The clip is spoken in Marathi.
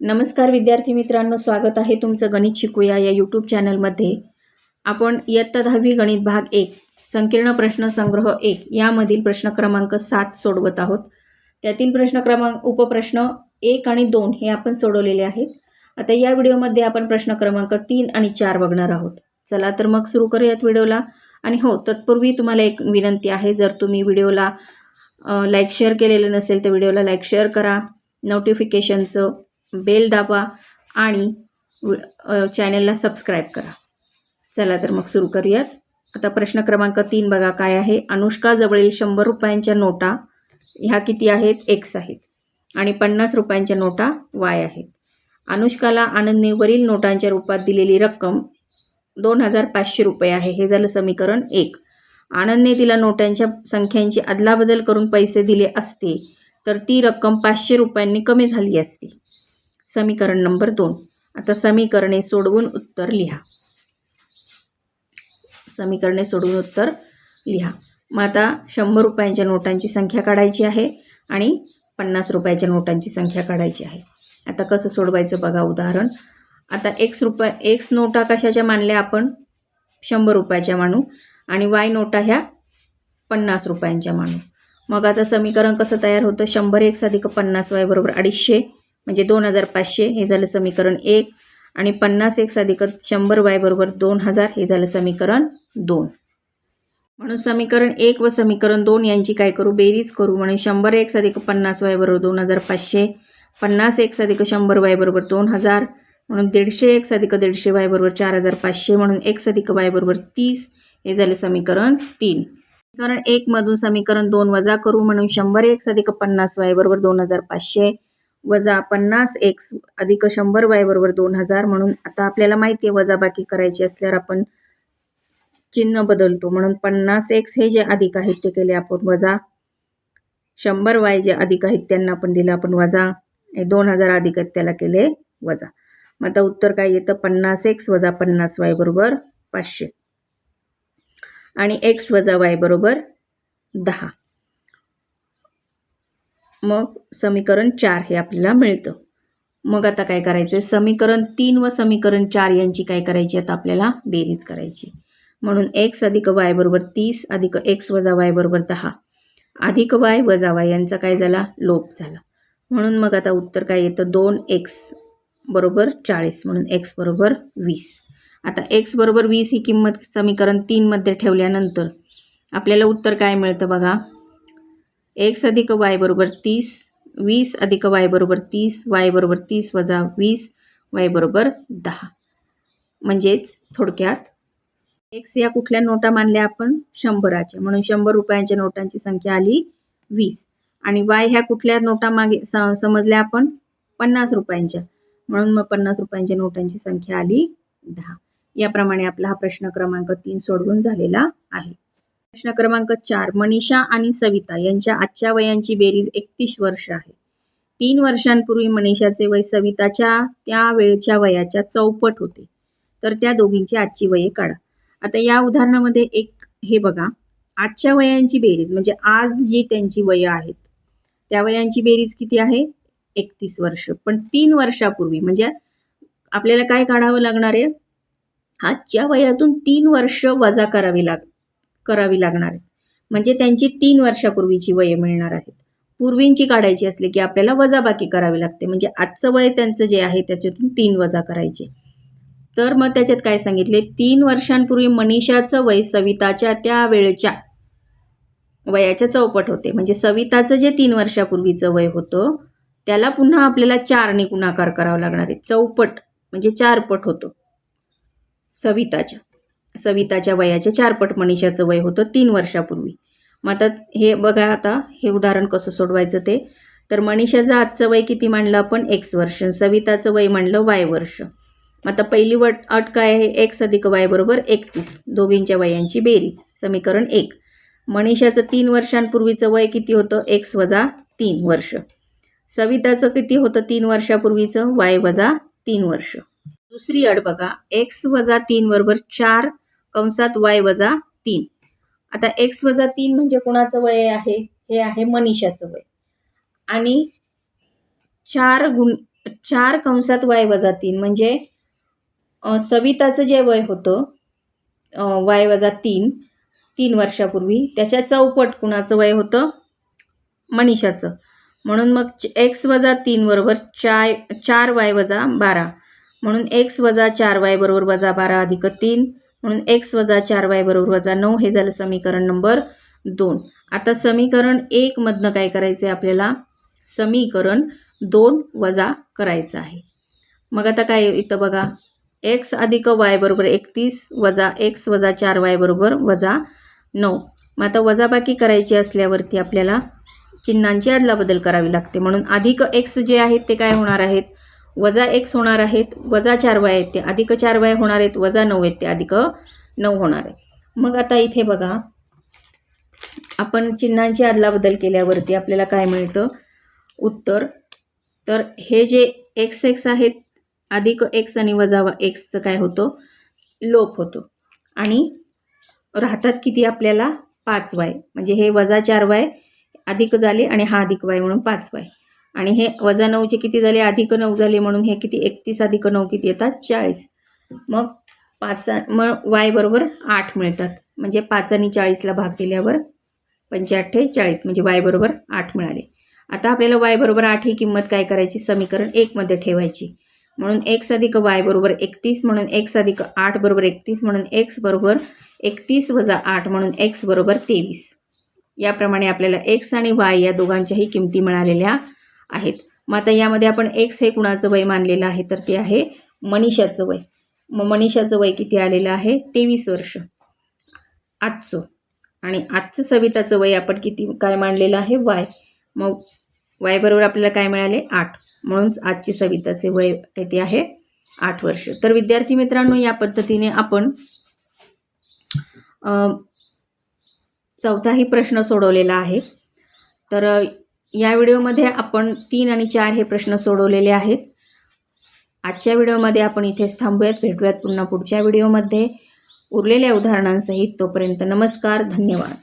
नमस्कार विद्यार्थी मित्रांनो स्वागत आहे तुमचं गणित शिकूया या यूट्यूब चॅनलमध्ये आपण इयत्ता दहावी गणित भाग एक संकीर्ण प्रश्न संग्रह एक यामधील प्रश्न क्रमांक सात सोडवत आहोत. त्यातील प्रश्न क्रमांक उपप्रश्न एक आणि दोन हे आपण सोडवलेले आहेत. आता या व्हिडिओमध्ये आपण प्रश्न क्रमांक तीन आणि चार बघणार आहोत. चला तर मग सुरू करूयात व्हिडिओला. आणि हो तत्पूर्वी तुम्हाला एक विनंती आहे जर तुम्ही व्हिडिओला लाईक शेअर केलेलं नसेल तर व्हिडिओला लाईक शेअर करा. नोटिफिकेशनचं बेल दाबा आणि चॅनेलला चॅनलला सबस्क्राईब करा. चला तर मग सुरू करूयात. आता प्रश्न क्रमांक तीन बघा काय आहे. अनुष्काजवळील शंभर रुपयांच्या नोटा ह्या किती आहेत? एक्स आहेत. आणि पन्नास रुपयांच्या नोटा वाय आहेत. अनुष्काला आनंदने वरील नोटांच्या रूपात दिलेली रक्कम दोन हजार पाचशे रुपये आहे. हे झालं समीकरण एक. आनंदने तिला नोटांच्या संख्यांची अदलाबदल करून पैसे दिले असते तर ती रक्कम पाचशे रुपयांनी कमी झाली असती. समीकरण नंबर दोन. आता समीकरणे सोडवून उत्तर लिहा. समीकरणे सोडवून उत्तर लिहा. मग आता शंभर रुपयांच्या नोटांची संख्या काढायची आहे आणि पन्नास रुपयाच्या नोटांची संख्या काढायची आहे. आता कसं सोडवायचं बघा उदाहरण. आता एक्स रुपये एक्स नोटा कशाच्या मानल्या आपण? शंभर रुपयाच्या मानू. आणि वाय नोटा ह्या पन्नास रुपयांच्या मानू. मग आता समीकरण कसं तयार होतं? शंभर एक्स अधिक पन्नास वाय बरोबर अडीचशे. म्हणजे दोन हजार पाचशे हे झालं समीकरण एक आणि पन्नास एक साधिक शंभर वाय बरोबर दोन हजार हे झालं समीकरण दोन. म्हणून समीकरण एक व समीकरण दोन यांची काय करू? बेरीज करू. म्हणून शंभर एक अधिक पन्नास वाय बरोबर दोन हजार पाचशे पन्नास एक अधिक शंभर वाय बरोबर दोन हजार म्हणून दीडशे एक अधिक दीडशे वाय बरोबर चार हजार पाचशे म्हणून एक अधिक वाय बरोबर तीस हे झालं समीकरण तीन. समीकरण एकमधून समीकरण दोन वजा करू. म्हणून शंभर एक अधिक पन्नास वाय बरोबर दोन हजार पाचशे वजा पन्नास एक्स अधिक शंभर वाय बरोबर दोन हजार म्हणून आता आपल्याला माहिती आहे वजाबाकी करायची असल्यावर आपण चिन्ह बदलतो. म्हणून पन्नास एक्स हे जे अधिक आहेत ते केले आपण वजा शंभर वाय जे अधिक आहेत त्यांना आपण दिलं आपण वजा हे दोन हजार अधिक आहेत त्याला केले वजा. मग आता उत्तर काय येतं? पन्नास एक्स वजा पन्नास वाय बरोबर पाचशे. आणि एक्स वजा वाय बरोबर दहा. मग समीकरण चार हे आपल्याला मिळतं. मग आता काय करायचं समीकरण तीन व समीकरण चार यांची काय करायची? आता आपल्याला बेरीज करायची. म्हणून एक्स अधिक वाय बरोबर तीस अधिक एक्स वजा वाय बरोबर दहा. अधिक वाय वजा वाय यांचा काय झाला? लोप झाला. म्हणून मग आता उत्तर काय येतं? दोन एक्स बरोबर चाळीस म्हणून एक्स बरोबर वीस. आता एक्स बरोबर वीस ही किंमत समीकरण तीनमध्ये ठेवल्यानंतर आपल्याला उत्तर काय मिळतं बघा? एक्स अधिक वाय बरोबर तीस वीस अधिक वाय बरोबर तीस वाय बरोबर तीस वजा वीस वाय बरोबर दहा. म्हणजेच थोडक्यात एक्स या कुठल्या नोटा मानल्या आपण? शंभराच्या. म्हणून शंभर रुपयांच्या नोटांची संख्या आली वीस. आणि वाय ह्या कुठल्या नोटा मागे स समजल्या आपण? पन्नास रुपयांच्या. म्हणून मग पन्नास रुपयांच्या नोटांची संख्या आली दहा. याप्रमाणे आपला हा प्रश्न क्रमांक तीन सोडवून झालेला आहे. प्रश्न क्रमांक चार मनीषा आणि सविता यांच्या आजच्या वयांची बेरीज एकतीस वर्ष आहे. तीन वर्षांपूर्वी मनीषाचे वय सविताच्या त्या वेळच्या वयाच्या चौपट होते. तर त्या दोघींची आजची वये काढा. आता या उदाहरणामध्ये एक हे बघा. आजच्या वयांची बेरीज म्हणजे आज जी त्यांची वयं आहेत त्या वयांची बेरीज किती आहे? एकतीस वर्ष. पण तीन वर्षापूर्वी म्हणजे आपल्याला काय काढावं लागणार आहे? आजच्या वयातून तीन वर्ष वजा करावी लाग करावी लागणार आहे. म्हणजे त्यांची तीन वर्षापूर्वीची वय मिळणार आहेत. पूर्वींची काढायची असली की आपल्याला वजाबाकी करावी लागते. म्हणजे आजचं वय त्यांचं जे आहे त्याच्यातून तीन वजा करायचे. तर मग त्याच्यात काय सांगितले? तीन वर्षांपूर्वी मनीषाचं वय सविताच्या त्या वेळच्या वयाच्या चौपट होते. म्हणजे सविताचं जे तीन वर्षापूर्वीचं वय होतं त्याला पुन्हा आपल्याला चारने गुणाकार करावा लागणार आहे. चौपट म्हणजे चारपट होतो सविताच्या. सविताच्या वयाच्या चारपट मनीषाचं वय होतं तीन वर्षापूर्वी. मग आता हे बघा आता हे उदाहरण कसं सोडवायचं ते? तर मनीषाचं आजचं वय किती मांडलं आपण? एक्स वर्ष. सविताचं वय मांडलं वाय वर्ष. आता पहिली वट अट काय आहे? एक्स अधिक वाय बरोबर एकतीस. दोघींच्या वयांची बेरीज. समीकरण एक. मनीषाचं तीन वर्षांपूर्वीचं वय किती होतं? एक्स वजा तीन वर्ष. सविताचं किती होतं तीन वर्षापूर्वीचं? वाय वजा तीन वर्ष. दुसरी अट बघा. एक्स वजा तीन बरोबर चार कंसात वाय वजा तीन. आता एक्स वजा तीन म्हणजे कुणाचं वय आहे? हे आहे मनीषाचं वय. आणि चार गुण चार कंसात वाय वजा तीन म्हणजे सविताचं जे वय होतं वाय वजा तीन तीन वर्षापूर्वी त्याच्या चौपट कुणाचं वय होतं? मनीषाचं. म्हणून मग एक्स वजा तीन बरोबर चाय चार वाय वजा बारा. म्हणून एक्स वजा चार वाय बरोबर वजा बारा अधिक तीन. म्हणून एक्स वजा चार वाय बरोबर वजा नऊ हे झालं समीकरण नंबर दोन. आता समीकरण एकमधनं काय करायचं आहे आपल्याला? समीकरण दोन वजा करायचं आहे. मग आता काय इथं बघा. एक्स अधिक वाय बरोबर एकतीस वजा एक्स वजा चार वाय बरोबर वजा नऊ. मग आता वजाबाकी करायची असल्यावरती आपल्याला चिन्हांची अदलाबदल करावी लागते. म्हणून अधिक एक्स जे आहेत ते काय होणार आहेत? वजा एक्स होणार आहेत वजा चार वाय आहेत ते अधिक चार वाय होणार आहेत वजा नऊ आहेत ते अधिक नऊ होणार आहे. मग आता इथे बघा आपण चिन्हांची अदलाबदल केल्यावरती आपल्याला काय मिळतं? उत्तर. तर हे जे एक्स एक्स आहेत अधिक एक्स आणि वजा एक्सचं काय होतं? लोप होतो. आणि राहतात किती आपल्याला? पाच वाय. म्हणजे हे वजा चार वाय अधिक झाले आणि हा अधिक वाय म्हणून पाच वाय. आणि हे वजा नऊचे किती झाले? अधिक नऊ झाले म्हणून हे किती? एकतीस अधिक नऊ किती येतात? चाळीस. मग पाच मग वाय बरोबर आठ मिळतात. म्हणजे पाच आणि चाळीसला भाग दिल्यावर पंच्याअठ्ठे चाळीस. म्हणजे वाय बरोबर आठ मिळाले. आता आपल्याला वाय बरोबर आठ ही किंमत काय करायची? समीकरण एकमध्ये ठेवायची. म्हणून एक्स अधिक वाय बरोबर एकतीस म्हणून एक्स अधिक आठ बरोबर एकतीस म्हणून एक्स बरोबर एकतीस वजा आठ म्हणून एक्स बरोबर तेवीस. याप्रमाणे आपल्याला एक्स आणि वाय या दोघांच्याही किमती मिळालेल्या आहेत. मग आता यामध्ये आपण एक्स हे कुणाचं वय मानलेलं आहे? तर ते आहे मनीषाचं वय. मग मनीषाचं वय किती आलेलं आहे? तेवीस वर्ष. आजचं. आणि आजचं सविताचं वय आपण किती काय मानलेलं आहे? वाय मग वाय बरोबर आपल्याला काय मिळाले? आठ. म्हणून आजची सविताचे वय किती आहे? आठ वर्ष. तर विद्यार्थी मित्रांनो या पद्धतीने आपण चौथाही प्रश्न सोडवलेला आहे. तर या व्हिडिओमध्ये आपण तीन आणि चार हे प्रश्न सोडवलेले आहेत. आजच्या व्हिडिओमध्ये आपण इथेच थांबूयात. भेटूयात पुन्हा पुढच्या व्हिडिओमध्ये. उरलेल्या उदाहरणांसहित तोपर्यंत नमस्कार धन्यवाद.